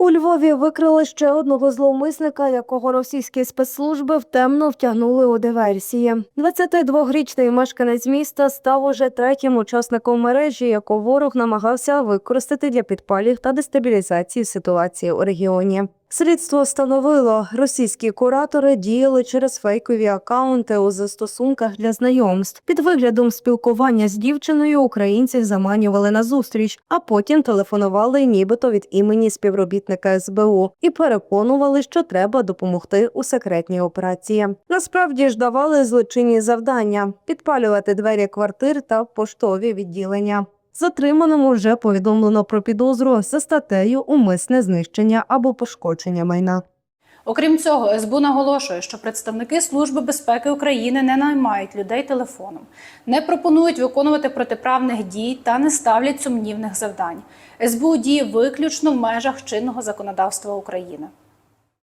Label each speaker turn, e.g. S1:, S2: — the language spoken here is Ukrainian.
S1: У Львові викрили ще одного зловмисника, якого російські спецслужби втемно втягнули у диверсії. 22-річний мешканець міста став уже третім учасником мережі, яку ворог намагався використати для підпалів та дестабілізації ситуації у регіоні. Слідство встановило, російські куратори діяли через фейкові акаунти у застосунках для знайомств. Під виглядом спілкування з дівчиною українців заманювали на зустріч, а потім телефонували нібито від імені співробітника СБУ і переконували, що треба допомогти у секретній операції. Насправді ж давали злочинні завдання підпалювати двері квартир та поштові відділення. Затриманому вже повідомлено про підозру за статтею умисне знищення або пошкодження майна.
S2: Окрім цього, СБУ наголошує, що представники Служби безпеки України не наймають людей телефоном, не пропонують виконувати протиправних дій та не ставлять сумнівних завдань. СБУ діє виключно в межах чинного законодавства України.